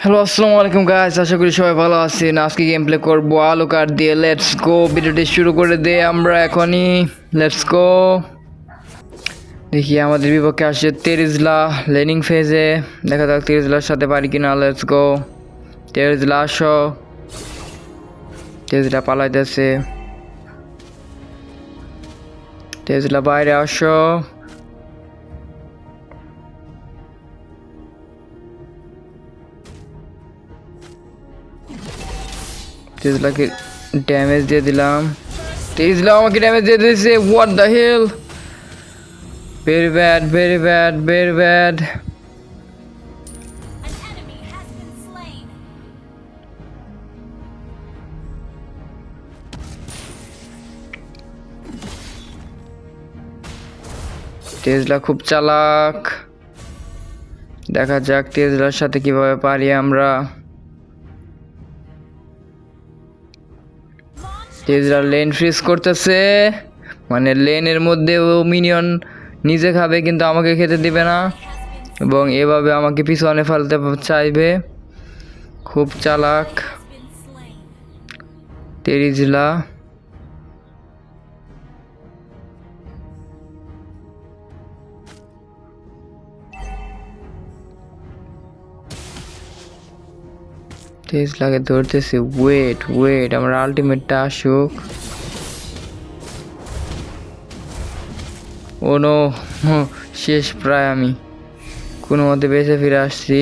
Hello আসসালামু আলাইকুম guys আশা করি সবাই ভালো আছেন। আজকে গেম প্লে করব আলো কার্ড দিয়ে। লেটস গো ভিডিওটি শুরু করে দে আমরা এখনই। লেটস গো দেখি আমাদের বিপক্ষে আসছে তেরিজলা লেনিং ফেজে। দেখা যাক তেরিজলার সাথে পারি কিনা। লেটস গো তেরিজলা, আসো। তেরিজলা পালাইতেছে। তেরিজলা বাইরে, আসো। তেজলাকে ড্যামেজ দিয়ে দিলাম। তেজলা আমাকে ড্যামেজ দিয়ে দিয়েছে। What the hell very bad very bad very bad. তেজলা খুব চালাক। দেখা যাক তেজলার সাথে কীভাবে পারি আমরা। তেজলা লেন ফ্রিজ করতেছে। মানে লেনের মধ্যে ও মিনিয়ন নিজে খাবে, কিন্তু আমাকে খেতে দিবে না। এবং এভাবে আমাকে পিছনে ফেলতে চাইবে। খুব চালাক। Been তেরিজলা তেজলাকে ধরতেছি ওয়েট ওয়েট আমার আলটিমেটটা আসুক ও নো শেষ প্রায় আমি কোনো মতে বেঁচে ফিরে আসছি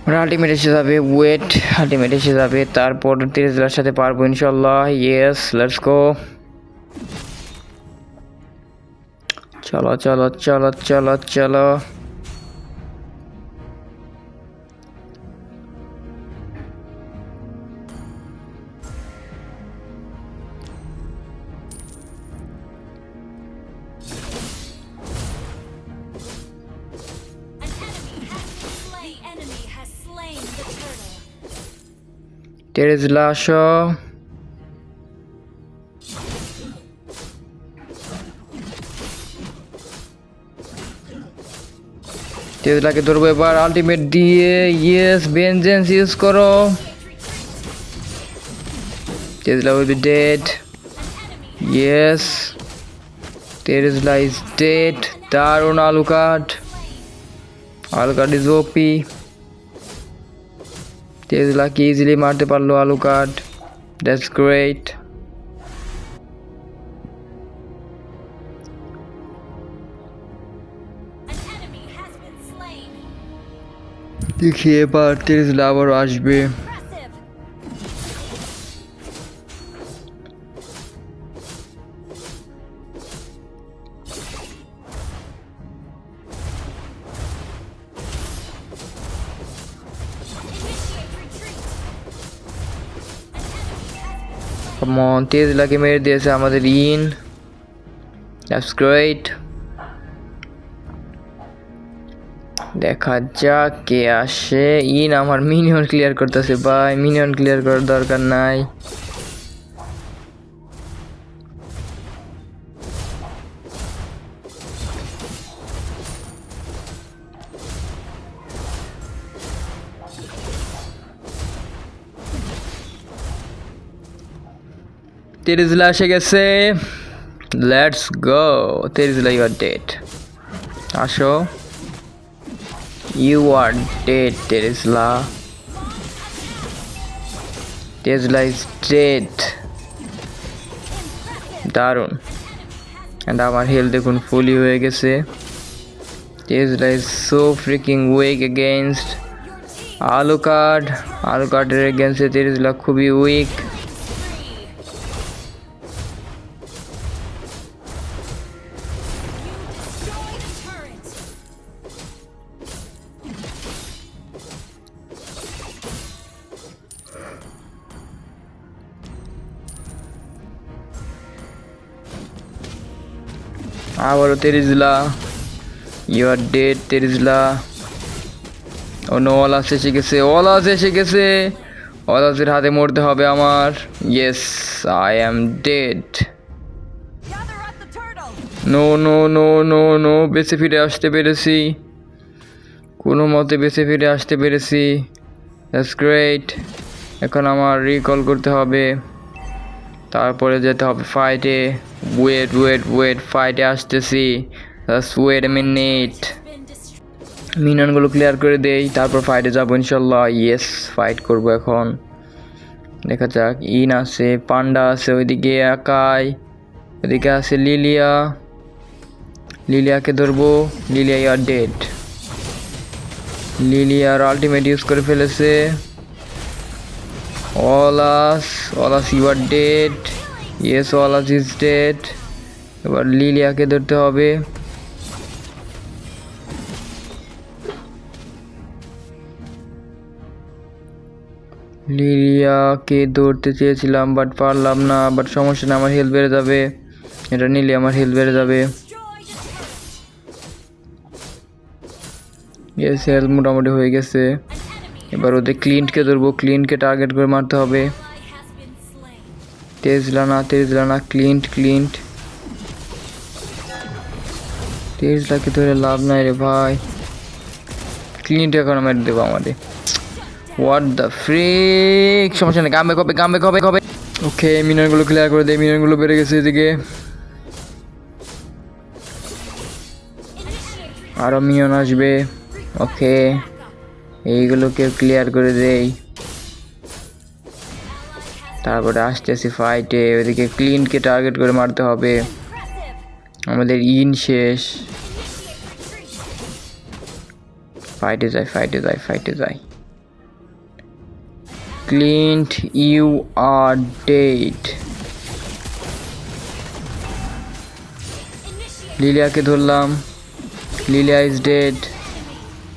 আমার আলটিমেট এসে যাবে ওয়েট আলটিমেট এসে যাবে তারপর তেরেজলার সাথে পারব ইনশাল্লাহ ইয়েস লেটস গো চলো চলো চলো চলো চলো তেরেজলা আসো। তেজলাকে ধরবো এবার আলটিমেট দিয়ে ইয়েস বেনজেন্স ইউজ করো। তেজলা উইল বি ডেড ইয়েস তেজলা ইজ ডেড দারুণ আলু কাট আলু কাট ইজ ওপি তেজলাকে ইজিলি মারতে পারল আলু কার্ড দ্যাটস গ্রেট. দেখি এবার তেজলা আবারও আসবে। Lucky মেরে দিয়েছে আমাদের ইন দ্যাটস গ্রেট দেখা যাক কে আসে ইন আমার মিনিয়ন ক্লিয়ার করতেছে ভাই মিনিয়ন ক্লিয়ার করার দরকার নাই তেরিজলা এসে গেছে। Let's go তেরিজলা you are dead আসো। ইউ আর ডেড তেরিজলা তেজলা ইজ ডেড দারুণ। অ্যান্ড আমার হেলথ দেখুন ফুলি হয়ে গেছে। তেজলা is so freaking weak against Alucard আলু কার্ডের এগেনস্টে তেজলা খুবই উইক আবারও তেরিজলা। You are dead তেরিজলা। অন্য অলাস এসে গেছে অলাস এসে গেছে। অলাসের হাতে মরতে হবে আমার। Yes I am dead. No no no no no বেঁচে ফিরে আসতে পেরেছি। কোনো মতে বেঁচে ফিরে আসতে পেরেছি। দ্যাটস গ্রেট এখন আমার রিকল করতে হবে। তারপরে যেতে হবে ফাইটে ওয়েট ওয়েট ওয়েট ফাইটে আসতেছি। Wait minute Been destroyed. মিনিয়নগুলো ক্লিয়ার করে দেই, তারপর ফাইটে যাব ইনশাল্লাহ। ইয়েস ফাইট করব এখন। দেখা যাক, ইন আছে, পান্ডা আছে, ওইদিকে একাই ওইদিকে আছে লিলিয়া। লিলিয়াকে ধরবো, লিলিয়া ইয়ার ডেড লিলিয়ার আলটিমেট ইউজ করে ফেলেছে। Aulus Aulus you are dead yes Aulus is dead এবার লিলিয়াকে ধরতে হবে। লিলিয়াকে ধরতে চেয়েছিলাম বাট পারলাম না বাট সমস্যা না আমার হেলথ বেড়ে যাবে। এটা নিলে আমার হেলথ বেড়ে যাবে। ইয়েস হেলথ মোটামুটি হয়ে গেছে। এবার ওদের ক্লিনকে ধরবো। ক্লিনকে টার্গেট করে মারতে হবে। ally has been slain. তেজলা না তেজলা না ক্লিন্ট ক্লিন্ট তেজলাকে ধরে লাভ নাই রে ভাই। ক্লিন্ট এখন মেরে দেবো আমাদের। হোয়াট দ্য ফ্রিক সমস্যা নেই কামবে কবে কামবে কবে কবে ওকে মিনারগুলো ক্লিয়ার করে দেয় মিনারগুলো বেড়ে গেছে এদিকে। আরও মিনিয়ন আসবে। ওকে এইগুলোকে ক্লিয়ার করে দেই। তারপরে আসতেছি ফাইটে ওদিকে ক্লিনকে টার্গেট করে মারতে হবে। আমাদের ইন শেষ। ফাইটে যাই ফাইটে যাই ফাইটে যাই ক্লিন্ট ইউ আর ডেট লিলিয়াকে ধরলাম। লিলিয়া ইজ ডেড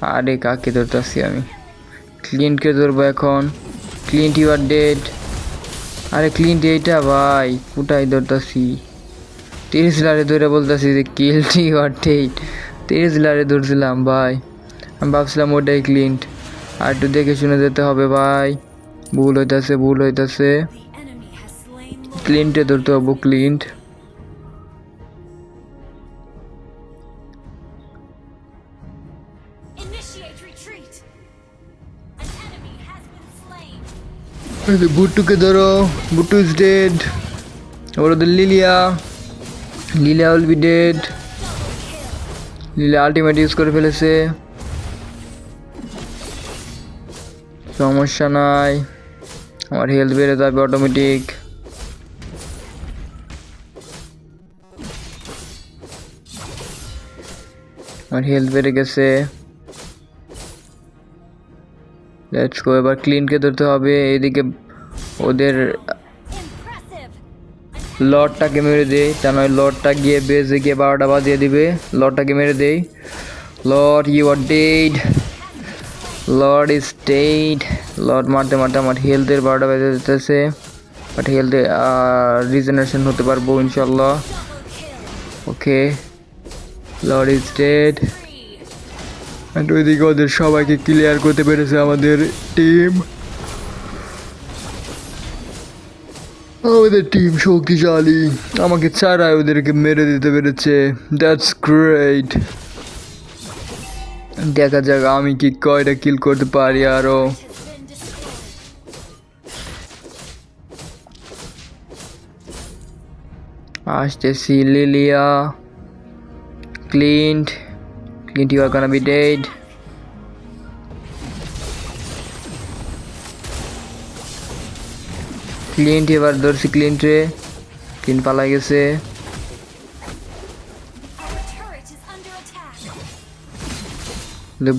আরে কাকে ধরতেছি আমি? ক্লিনকে ধরবো এখন। ক্লিন্ট ইউ আর ডেড আরে ক্লিন্ট এইটা ভাই কোটাই ধরতেছি? তিরিশ লারে ধরে বলতেছি যে কিল্ট ইউ আর ডেড তিরিশ লারে ধরছিলাম ভাই। আমি ভাবছিলাম ওটাই ক্লিন্ট আর একটু দেখে শুনে যেতে হবে ভাই। ভুল হইতেছে ভুল হইতাছে. ক্লিন্টে ধরতে হব ক্লিন্ট বুট্টুকে ধরো বুট্টু ইজ ডেড ওর ওদের Lylia Lylia will be dead Lylia ultimate use করে ফেলেছে। সমস্যা নাই, আমার হেলথ বেড়ে যাবে অটোমেটিক আমার হেলথ বেড়ে গেছে। লেটস গো এবার ক্লিনকে ধরতে হবে এদিকে ওদের. লর্ডটাকে মেরে দেই। তা নয় লর্ডটা গিয়ে বেজে গিয়ে বারোটা বাজিয়ে দিবে। লর্ডটাকে মেরে দেই। Lord you are dead lord is dead lord মারতে মারতে আমার হেলথের বারোটা বেজে যেতেছে। বাট হেলথে রিজেনারেশন হতে পারব ইনশাল্লাহ. Okay lord is dead. And ওইদিকে ওদের সবাইকে ক্লিয়ার করতে পেরেছে আমাদের টিম আমাদের টিম শক্তিশালী। আমাকে ছাড়াই ওদেরকে মেরে দিতে পেরেছে। দ্যাটস গ্রেট দেখা যাক আমি কি কয়টা কিল করতে পারি আরও. আসতেছি Lylia, Clint. Clint you are gonna be dead Clint এবার ধরছি ক্লিন্ট রে ক্লিন্ট পালাই গেছে.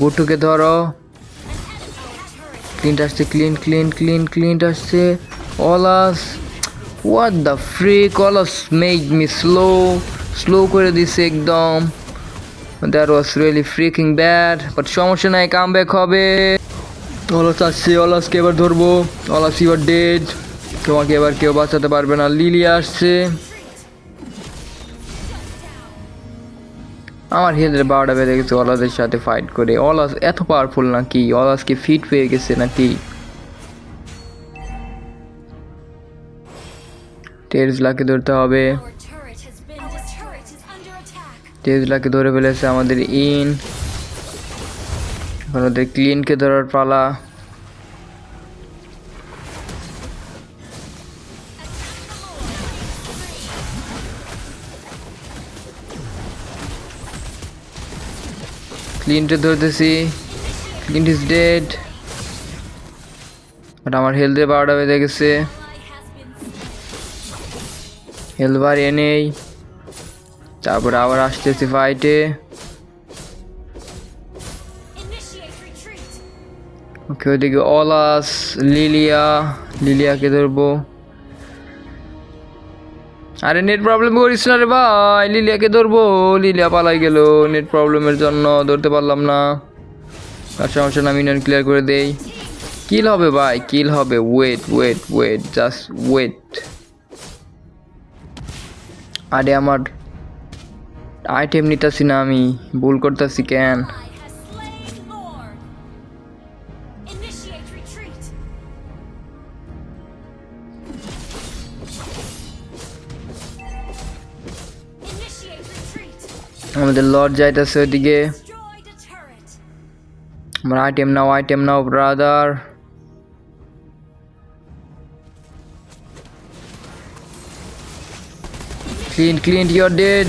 বুটুকে ধরো। ক্লিন্ট আসছে ক্লিন ক্লিন ক্লিন ক্লিন্ট আসছে। Aulus. What the freak Aulus make me slow slow করে দিছে একদম। That was really freaking bad but সমস্যা নাই কাম ব্যাক হবে অলাস আসছে অলাসকে এবার ধরবো। অলাস ইউর ডেড তোমাকে এবার কেউ বাঁচাতে পারবে না। লিলি আসছে। আমার হেলথের বারোটা বেড়ে গেছে। অলাসের সাথে ফাইট করে। অলাস এত পাওয়ারফুল নাকি? অলাসকে ফিট পেয়ে গেছে নাকি? টেরিসলাকে ধরতে হবে। টেরিসলাকে ধরে ফেলেছে আমাদের ইন। ওদের ক্লিনকে ধরার পালা। ক্লিনটে ধরতেছি। Clint is dead. বাট আমার হেলথে বারোটা বেঁধে গেছে. হেলথ বার এনেই তারপর আবার আসতেছি ফাইটে ওকে ওইদিকে অলাস লিলিয়া লিলিয়াকে ধরবো। আরে নেট প্রবলেম করিস না রে ভাই লিলিয়াকে ধরবো। লিলিয়া পালাই গেল নেট প্রবলেমের জন্য ধরতে পারলাম না। আর সমস্যা না মিনিয়ন ক্লিয়ার করে দেই। কিল হবে ভাই কিল হবে। Wait wait wait just wait আরে আমার আইটেম নিতেছি না আমি, ভুল করতেছি কেন. আমাদের লর্ড যাইতেছে ওইদিকে. আমার item now item now, brother Clint Clint you're dead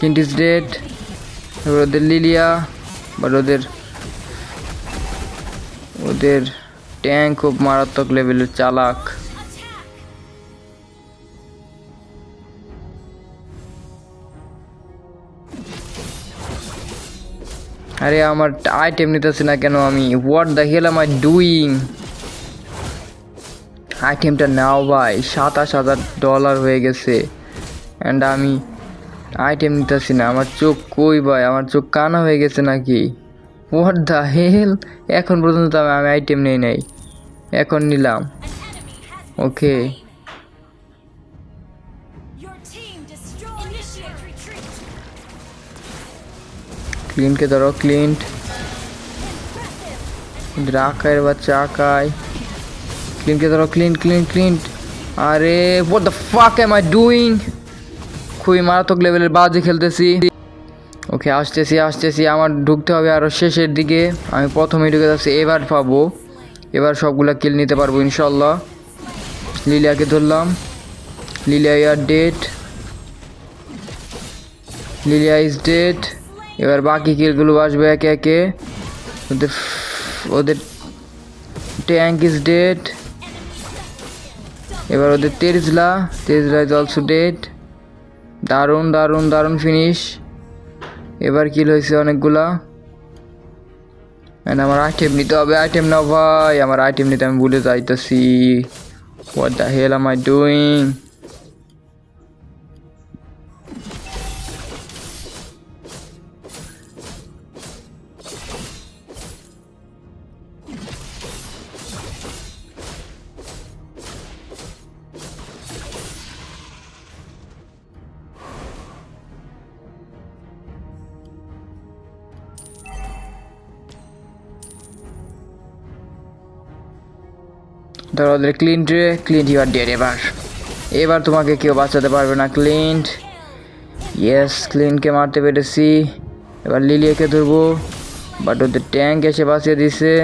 Clint is dead, এবার ওদের লিলিয়া বাট ওদের ওদের ট্যাঙ্ক খুব মারাত্মক লেভেলের চালাক। আরে আমার আইটেম নিতেছি না কেন আমি? What the hell am I doing আইটেমটা নাও ভাই, সাতাশ হাজার ডলার হয়ে গেছে। অ্যান্ড আমি আইটেম নিতেছি না, আমার চোখ কই ভাই? আমার চোখ কানা হয়ে গেছে নাকি? হোয়াট দ্য হেল এখন পর্যন্ত আমি- আইটেম নেই নাই। এখন নিলাম। ওকে. ক্লিনকে ধরো ক্লিন্ট. আকায়ের বাচ্চা আকায় ক্লিনকে ধরো ক্লিন ক্লিন ক্লিন আরে what the fuck am I doing খুবই মারাত্মক লেভেলের বাজে খেলতেছি। ওকে, আসতেছি আসতেছি। আমার ঢুকতে হবে আরও শেষের দিকে। আমি প্রথমে ঢুকে যাচ্ছি, এবার পাবো। এবার সবগুলা কিল নিতে পারব ইনশাল্লাহ লিলিয়াকে ধরলাম। Lylia you're dead Lylia is dead এবার বাকি কিলগুলো আসবে একে একে। ওদের ওদের ট্যাঙ্ক ইজ ডেড এবার ওদের তেজলা তেজলা ইজ অলসো ডেড দারুণ দারুণ দারুণ ফিনিশ এবার কিল হয়েছে অনেকগুলা। এন্ড আমার আইটেম নিতে হবে আইটেম না ভাই। আমার আইটেম নিতে আমি ভুলে যাইতেছি। What the hell am I doing? ধরো ওদের ক্লিন্ট রে ক্লিন্ট ইউ আর ডেড এবার। এবার তোমাকে কেউ বাঁচাতে পারবে না ক্লিন্ট ইয়েস ক্লিনকে মারতে পেরেছি। এবার লিলিয়াকে ধরবো। বাট ওদের ট্যাঙ্ক এসে বাঁচিয়ে দিছে।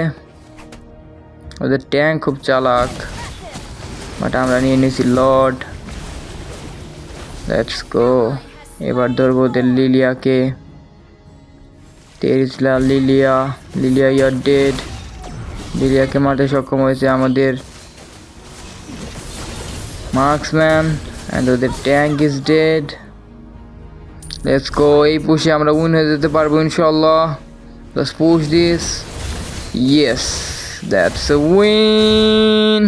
ওদের ট্যাঙ্ক খুব চালাক। বাট আমরা নিয়ে নিয়েছি লর্ড লেটস গো এবার ধরবো ওদের লিলিয়াকে। তেরিসলা লিলিয়া। লিলিয়া ইয়ার ডেড লিলিয়াকে মারতে সক্ষম হয়েছে আমাদের মার্কসম্যান অ্যান্ড ওদের tank is dead let's go এই পুষে আমরা উইন হয়ে যেতে পারব ইনশাল্লাহ let's push this yes that's a win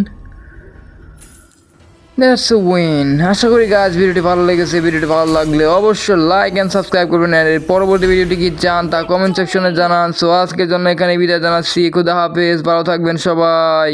that's a win আশা করি গাছ ভিডিওটি ভালো লেগেছে। ভিডিওটি ভালো লাগলে অবশ্যই লাইক অ্যান্ড সাবস্ক্রাইব করবেন। আর এর পরবর্তী ভিডিওটি কি চান তা কমেন্ট সেকশনে জানান। সো আজকের জন্য এখানে বিদায় জানাচ্ছি। খুদা হাফেজ, ভালো থাকবেন সবাই।